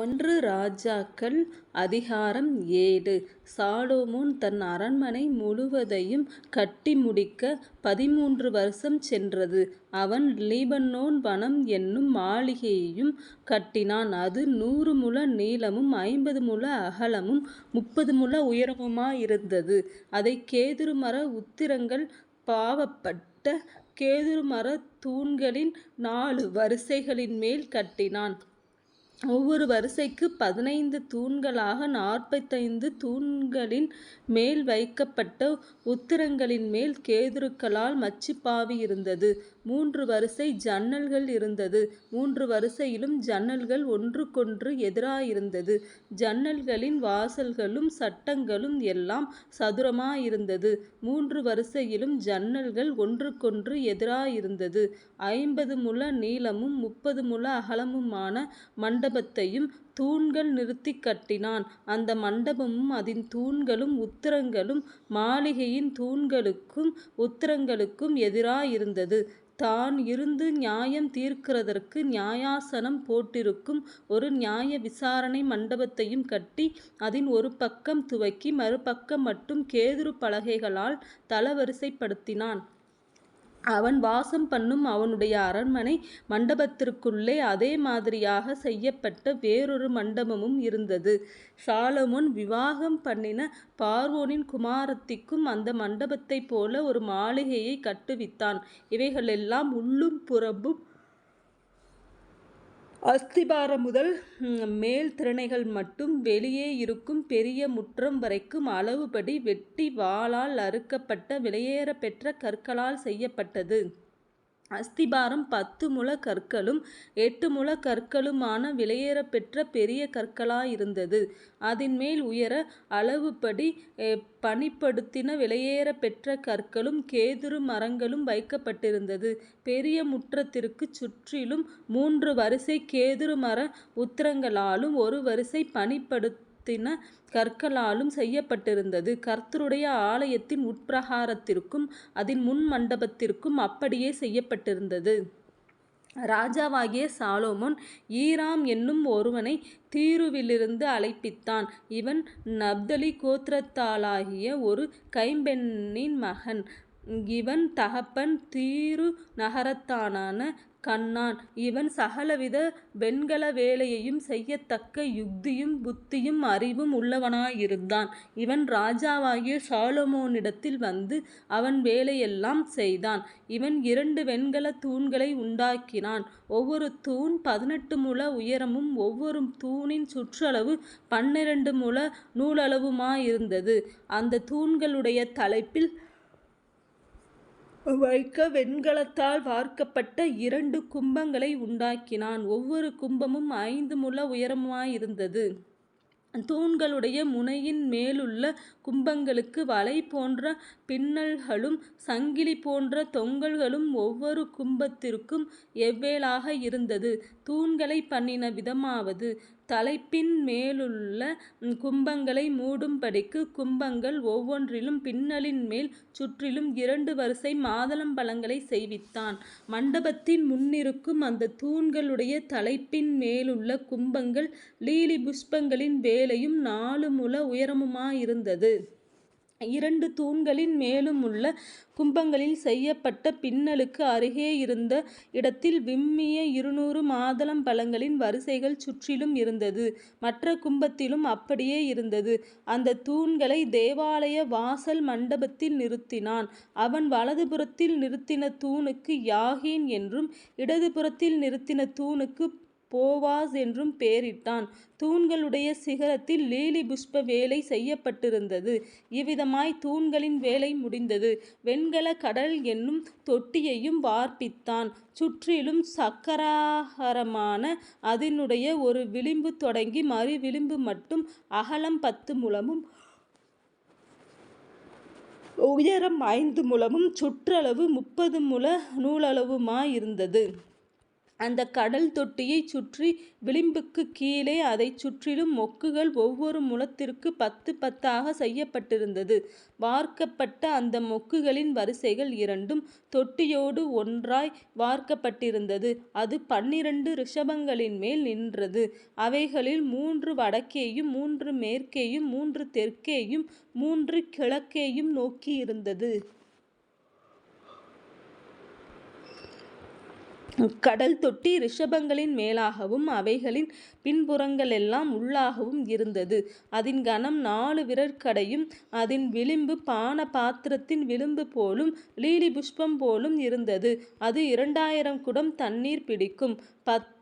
ஒன்று ராஜாக்கள் அதிகாரம் ஏழு சாலோமோன் தன் அரண்மனை முழுவதையும் கட்டி முடிக்க பதிமூன்று வருஷம் சென்றது. அவன் லீபனோன் வனம் என்னும் மாளிகையையும் கட்டினான் அது நூறு முழ நீளமும் ஐம்பது முழ அகலமும் முப்பது முழ உயரமுமாயிருந்தது. அதைக் கேதுருமர உத்திரங்கள் பாவப்பட்ட கேதுருமரத் தூண்களின் நாலு வரிசைகளின்மேல் கட்டினான். ஒவ்வொரு வரிசைக்கு பதினைந்து தூண்களாக நாற்பத்தைந்து தூண்களின் மேல் வைக்கப்பட்ட உத்திரங்களின்மேல் கேதுருக்களால் மச்சுப்பாவியிருந்தது. மூன்று வரிசை ஜன்னல்கள் இருந்தது. மூன்று வரிசையிலும் ஜன்னல்கள் ஒன்றுக்கொன்று எதிராயிருந்தது. ஜன்னல்களின் வாசல்களும் சட்டங்களும் எல்லாம் சதுரமாயிருந்தது. மூன்று வரிசையிலும் ஜன்னல்கள் ஒன்றுக்கொன்று எதிராயிருந்தது. ஐம்பது முழ நீளமும் முப்பது முழ அகலமுமான மண்டபத்தையும் தூண்கள் நிறுத்திக் கட்டினான். அந்த மண்டபமும் அதன் தூண்களும் உத்திரங்களும் மாளிகையின் தூண்களுக்கும் உத்திரங்களுக்கும் எதிராயிருந்தது. தான் இருந்து நியாயம் தீர்க்கிறதற்கு நியாயாசனம் போட்டிருக்கும் ஒரு நியாய விசாரணை மண்டபத்தையும் கட்டி அதன் ஒரு பக்கம் துவக்கி மறுபக்கம் மட்டும் கேதுரு பலகைகளால் தளவரிசைப்படுத்தினான். அவன் வாசம் பண்ணும் அவனுடைய அரண்மனை மண்டபத்திற்குள்ளே அதே மாதிரியாக செய்யப்பட்ட வேறொரு மண்டபமும் இருந்தது. சாலொமோன் விவாகம் பண்ணின பார்வோனின் குமாரத்திக்கும் அந்த மண்டபத்தைப் போல ஒரு மாளிகையை கட்டுவித்தான். இவைகளெல்லாம் உள்ளும் புறம்பும் அஸ்திபாரம் முதல் மேல் திறனைகள் மட்டும் வெளியே இருக்கும் பெரிய முற்றம் வரைக்கும் அளவுபடி வெட்டி வாளால் அறுக்கப்பட்ட விலையேறப்பெற்ற கற்களால் செய்யப்பட்டது. அஸ்திபாரம் பத்து முழ கற்களும் எட்டு முழ கற்களுமான விலையேறப்பெற்ற பெரிய கற்களாயிருந்தது. அதின்மேல் உயர அளவுபடி பணிப்படுத்தின விலையேறப்பெற்ற கற்களும் கேதுரு மரங்களும் வைக்கப்பட்டிருந்தது. பெரிய முற்றத்திற்குச் சுற்றிலும் மூன்று வரிசை கேதுரு மர உத்திரங்களாலும் ஒரு வரிசை பணிப்படுத்தின கற்களாலும் செய்யப்பட்டிருந்தது. கர்த்தருடைய ஆலயத்தின் உட்பிரகாரத்திற்கும் அதன் முன் மண்டபத்திற்கும் அப்படியே செய்யப்பட்டிருந்தது. ராஜாவாகிய சாலோமோன் ஈராம் என்னும் ஒருவனை தீருவிலிருந்து அழைப்பித்தான். இவன் நப்தலி கோத்திரத்தாளாகிய ஒரு கைம்பெண்ணின் மகன். இவன் தகப்பன் தீரு நகரத்தானான கண்ணான் இவன் சகலவித வெண்கல வேலையையும் செய்யத்தக்க யுக்தியும் புத்தியும் அறிவும் உள்ளவனாயிருந்தான். இவன் ராஜாவாகிய சாலமோனிடத்தில் வந்து அவன் வேலையெல்லாம் செய்தான். இவன் இரண்டு வெண்கல தூண்களை உண்டாக்கினான். ஒவ்வொரு தூண் பதினெட்டு முழ உயரமும் ஒவ்வொரு தூணின் சுற்றளவு பன்னிரண்டு முழ நூலளவுமாயிருந்தது. அந்த தூண்களுடைய தலைப்பில் வைக்க வெண்கலத்தால் வார்க்கப்பட்ட இரண்டு கும்பங்களை உண்டாக்கினான். ஒவ்வொரு கும்பமும் ஐந்து முழ உயரமாயிருந்தது. தூண்களுடைய முனையின் மேலுள்ள கும்பங்களுக்கு வலை போன்ற பின்னல்களும் சங்கிலி போன்ற தொங்கல்களும் ஒவ்வொரு கும்பத்திற்கும் எவ்வேளாக இருந்தது. தூண்களை பண்ணின விதமாவது தலைப்பின் மேலுள்ள கும்பங்களை மூடும்படிக்கு கும்பங்கள் ஒவ்வொன்றிலும் பின்னலின் மேல் சுற்றிலும் இரண்டு வரிசை மாதுளம்பழங்களைச் செய்வித்தான். மண்டபத்தின் முன்னிருக்கும் அந்தத் தூண்களுடைய தலைப்பின் மேலுள்ள கும்பங்கள் லீலி புஷ்பங்களின் வேலையும் நாலு முழ உயரமுமாயிருந்தது. இரண்டு தூண்களின் மேலுமுள்ள கும்பங்களில் செய்யப்பட்ட பின்னலுக்கு அருகே இருந்த இடத்தில் விம்மிய இருநூறு மாதுளம்பழங்களின் வரிசைகள் சுற்றிலும் இருந்தது. மற்ற கும்பத்திலும் அப்படியே இருந்தது. அந்தத் தூண்களை தேவாலய வாசல் மண்டபத்தில் நிறுத்தினான். அவன் வலதுபுறத்தில் நிறுத்தின தூணுக்கு யாகீன் என்றும் இடதுபுறத்தில் நிறுத்தின தூணுக்குப் போவாஸ் என்றும் பெயரிட்டான் தூண்களுடைய சிகரத்தில் லீலி புஷ்ப வேலை செய்யப்பட்டிருந்தது. இவ்விதமாய் தூண்களின் வேலை முடிந்தது. வெண்கல கடல் என்னும் தொட்டியையும் வார்ப்பித்தான். சுற்றிலும் சக்கராகாரமான அதனுடைய ஒரு விளிம்பு தொடங்கி மறு விளிம்பு மட்டும் அகலம் பத்து முழமும் உயரம் ஐந்து முழமும் சுற்றளவு முப்பது முழ நூலளவுமாயிருந்தது. அந்த கடல் தொட்டியைச் சுற்றி விளிம்புக்குக் கீழே அதைச் சுற்றிலும் மொக்குகள் ஒவ்வொரு முளத்திற்கு பத்து பத்தாக செய்யப்பட்டிருந்தது. வார்க்கப்பட்ட அந்த மொக்குகளின் வரிசைகள் இரண்டும் தொட்டியோடு ஒன்றாய் வார்க்கப்பட்டிருந்தது. அது பன்னிரண்டு ரிஷபங்களின் மேல் நின்றது. அவைகளில் மூன்று வடக்கேயும் மூன்று மேற்கேயும் மூன்று தெற்கேயும் மூன்று கிழக்கேயும் நோக்கியிருந்தது. கடல் தொட்டி ரிஷபங்களின் மேலாகவும் அவைகளின் பின்புறங்களெல்லாம் உள்ளாகவும் இருந்தது. அதன் கனம் நாலு விரற்கடையும் அதன் விளிம்பு பான பாத்திரத்தின் விளிம்பு போலும் லீலி புஷ்பம் போலும் இருந்தது. அது இரண்டாயிரம் குடம் தண்ணீர் பிடிக்கும்.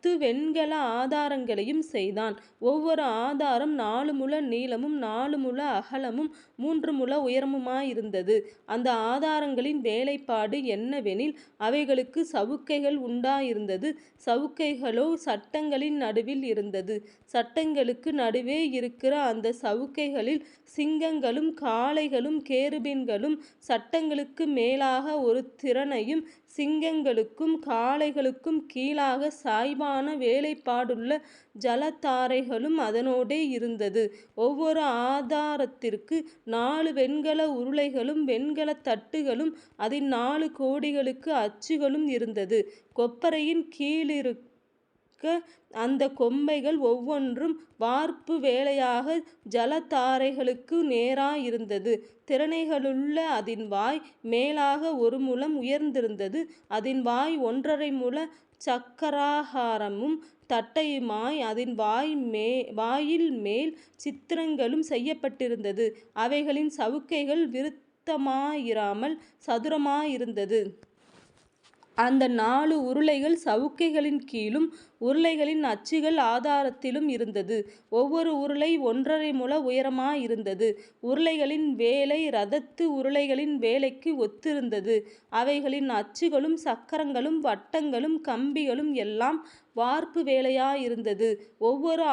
பத்து வெண்கல ஆதாரங்களையும் செய்தான். ஒவ்வொரு ஆதாரம் நாலு முழ நீளமும் நாலு முழ அகலமும் மூன்று முழ உயரமுமாயிருந்தது. அந்த ஆதாரங்களின் வேலைப்பாடு என்னவெனில் அவைகளுக்கு சவுக்கைகள் உண்டாயிருந்தது சவுக்கைகளோ சட்டங்களின் நடுவில் இருந்தது. சட்டங்களுக்கு நடுவே இருக்கிற அந்த சவுக்கைகளில் சிங்கங்களும் காளைகளும் கேருபின்களும் சட்டங்களுக்கு மேலாக ஒரு திறனையும் சிங்கங்களுக்கும் காளைகளுக்கும் கீழாக சாய்வான வேலைப்பாடுள்ள ஜலத்தாரைகளும் அதனோடே இருந்தது. ஒவ்வொரு ஆதாரத்திற்கு நாலு வெண்கல உருளைகளும் வெண்கலத் தட்டுகளும் அதில் நாலு கோடிகளுக்கு அச்சுகளும் இருந்தது. கொப்பரையின் கீழிருக்க அந்த கொம்பைகள் ஒவ்வொன்றும் வார்ப்பு வேலையாக ஜலதாரைகளுக்கு நேராயிருந்தது. திறனைகளுள்ள அதின் வாய் மேலாக ஒரு முழம் உயர்ந்திருந்தது. அதின் வாய் ஒன்றரை முல சக்கராகாரமும் தட்டையுமாய் அதின் வாயின்மேல் சித்திரங்களும் செய்யப்பட்டிருந்தது. அவைகளின் சவுக்கைகள் விருத்தமாயிராமல் சதுரமாயிருந்தது. அந்த நாலு உருளைகள் சவுக்கைகளின் கீழும் உருளைகளின் அச்சுகள் ஆதாரத்திலும் இருந்தது. ஒவ்வொரு உருளை ஒன்றரை முழ உயரமாயிருந்தது. உருளைகளின் வேலை இரதத்து உருளைகளின் வேலைக்கு ஒத்திருந்தது. அவைகளின் அச்சுகளும் சக்கரங்களும் வட்டங்களும் கம்பிகளும் எல்லாம் வார்ப்பு வேலையாயிருந்தது. ஒவ்வொரு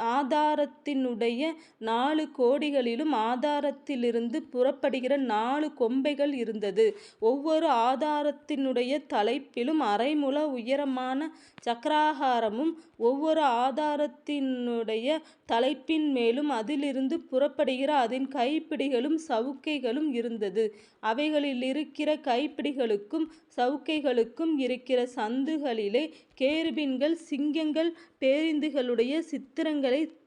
ஆதாரத்தினுடைய நாலு கோடிகளிலும் ஆதாரத்திலிருந்து புறப்படுகிற நாலு கொம்பைகள் இருந்தது. ஒவ்வொரு ஆதாரத்தினுடைய தலைப்பிலும் அரைமுல உயரமான சக்கராகாரமும் ஒவ்வொரு ஆதாரத்தினுடைய தலைப்பின் மேலும் அதிலிருந்து புறப்படுகிற அதன் கைப்பிடிகளும் சவுக்கைகளும் இருந்தது. அவைகளில் இருக்கிற கைப்பிடிகளுக்கும் சவுக்கைகளுக்கும் இருக்கிற சந்துகளிலே கேருபின்கள் சிங்கங்கள் பேரிந்துகளுடைய சித்திரங்களைத்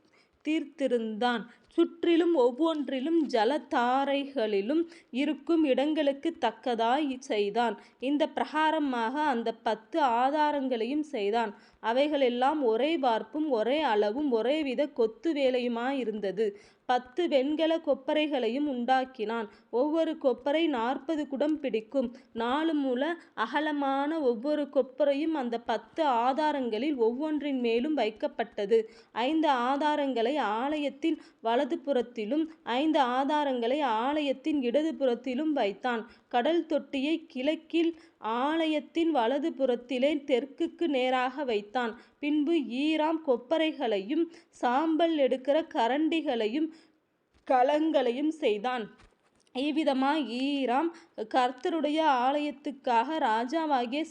தீர்த்திருந்தான். சுற்றிலும் ஒவ்வொன்றிலும் ஜலதாரைகளிலும் இருக்கும் இடங்களுக்குத் தக்கதாய் செய்தான். இந்த பிரகாரமாக அந்த பத்து ஆதாரங்களையும் செய்தான். அவைகளெல்லாம் ஒரே வார்ப்பும் ஒரே அளவும் ஒரேவிதக் கொத்து வேலையுமாயிருந்தது. பத்து வெண்கல கொப்பரைகளையும் உண்டாக்கினான். ஒவ்வொரு கொப்பரை நாற்பது குடம் பிடிக்கும். நாலு முழ அகலமான ஒவ்வொரு கொப்பரையும் அந்த பத்து ஆதாரங்களில் ஒவ்வொன்றின் மேலும் வைக்கப்பட்டது. ஐந்து ஆதாரங்களை ஆலயத்தின் வலது புறத்திலும் ஐந்து ஆதாரங்களை ஆலயத்தின் இடது புறத்திலும் வைத்தான். கடல் தொட்டியை கிழக்கில் ஆலயத்தின் வலது புறத்திலே தெற்குக்கு நேராக வைத்தான். பின்பு ஈராம் கொப்பரைகளையும் சாம்பல் எடுக்கிற கரண்டிகளையும் கலங்களையும் செய்தான். இவ்விதமாய் ஈராம் கர்த்தருடைய ஆலயத்துக்காக ராஜாவாகிய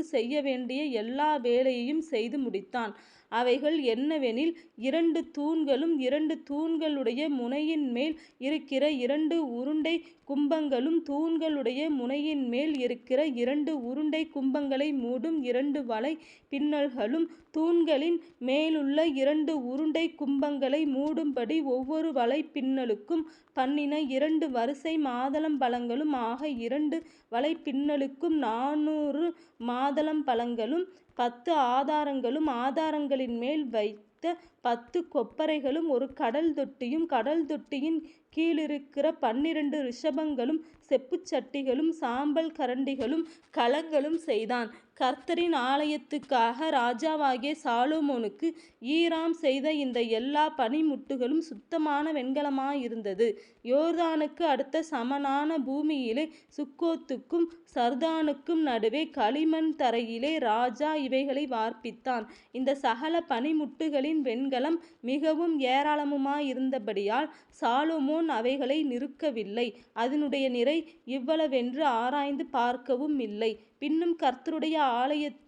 செய்ய வேண்டிய எல்லா வேலையையும் செய்து முடித்தான். அவைகள் என்னவெனில் இரண்டு தூண்களும் இரண்டு தூண்களுடைய முனையின் மேல் இருக்கிற இரண்டு உருண்டை கும்பங்களும் தூண்களுடைய முனையின் மேல் இருக்கிற இரண்டு உருண்டை கும்பங்களை மூடும் இரண்டு வலை பின்னல்களும் தூண்களின் மேலுள்ள இரண்டு உருண்டை கும்பங்களை மூடும்படி ஒவ்வொரு வலை பின்னலுக்கும் பண்ணின இரண்டு வரிசை மாதளம்பழங்களும் ஆக இரண்டு வலைப்பின்னலுக்கும் நானூறு மாதளம்பழங்களும் பத்து ஆதாரங்களும் ஆதாரங்களின் மேல் வைத்த பத்து கொப்பரைகளும் ஒரு கடல் தொட்டியும் கடல் தொட்டியின் கீழிருக்கிற பன்னிரண்டு ரிஷபங்களும் செப்புச் சட்டிகளும் சாம்பல் கரண்டிகளும் கலங்களும் செய்தான். கர்த்தரின் ஆலயத்துக்காக ராஜாவாகிய சாலோமோனுக்கு ஈராம் செய்த இந்த எல்லா பனிமுட்டுகளும் சுத்தமான வெண்கலமாயிருந்தது. யோர்தானுக்கு அடுத்த சமனான பூமியிலே சுக்கோத்துக்கும் சர்தானுக்கும் நடுவே களிமண் தரையிலே ராஜா இவைகளை வார்ப்பித்தான். இந்த சகல பனிமுட்டுகளின் வெண்கல வெண்கலம் மிகவும் ஏராளமுமாயிருந்தபடியால் சாலொமோன் அவைகளை நிறுக்கவில்லை. அதனுடைய நிறை இவ்வளவென்று ஆராய்ந்து பார்க்கவும் இல்லை பின்னும் கர்த்தருடைய ஆலயத்தின்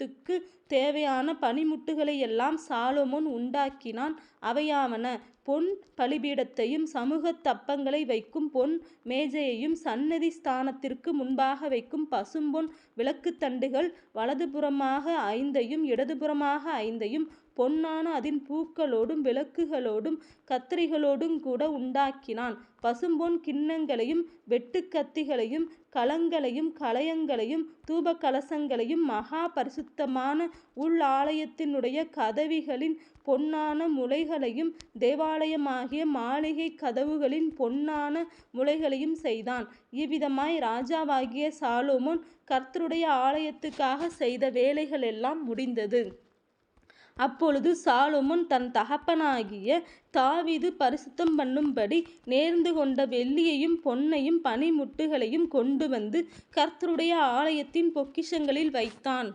ஆலயத்துக்கு தேவையான பனிமுட்டுகளை எல்லாம் சாலோமோன் உண்டாக்கினான் அவையாவன பொன் பலிபீடத்தையும் சமூக தப்பங்களை வைக்கும் பொன் மேஜையையும் சன்னதி ஸ்தானத்திற்கு முன்பாக வைக்கும் பசும்பொன் விளக்குத்தண்டுகள் வலதுபுறமாக ஐந்தையும் இடதுபுறமாக ஐந்தையும் பொன்னான அதின் பூக்களோடும் விளக்குகளோடும் கத்தரிகளோடும் கூட உண்டாக்கினான். பசும்பொன் கிண்ணங்களையும் வெட்டுக்கத்திகளையும் கலங்களையும் கலயங்களையும் தூபகலசங்களையும் மகா பரிசுத்தமான உள் ஆலயத்தினுடைய கதவிகளின் பொன்னான முளைகளையும் தேவாலயமாகிய மாளிகை கதவுகளின் பொன்னான முளைகளையும் செய்தான். இவ்விதமாய் ராஜாவாகிய சாலோமோன் கர்த்தருடைய ஆலயத்துக்காக செய்த வேலைகளெல்லாம் முடிந்தது. அப்பொழுது சாலொமோன் தன் தகப்பனாகிய தாவீது பரிசுத்தம் பண்ணும்படி நேர்ந்து கொண்ட வெள்ளியையும் பொன்னையும் பனிமுட்டுகளையும் கொண்டு வந்து கர்த்தருடைய ஆலயத்தின் பொக்கிஷங்களில் வைத்தான்.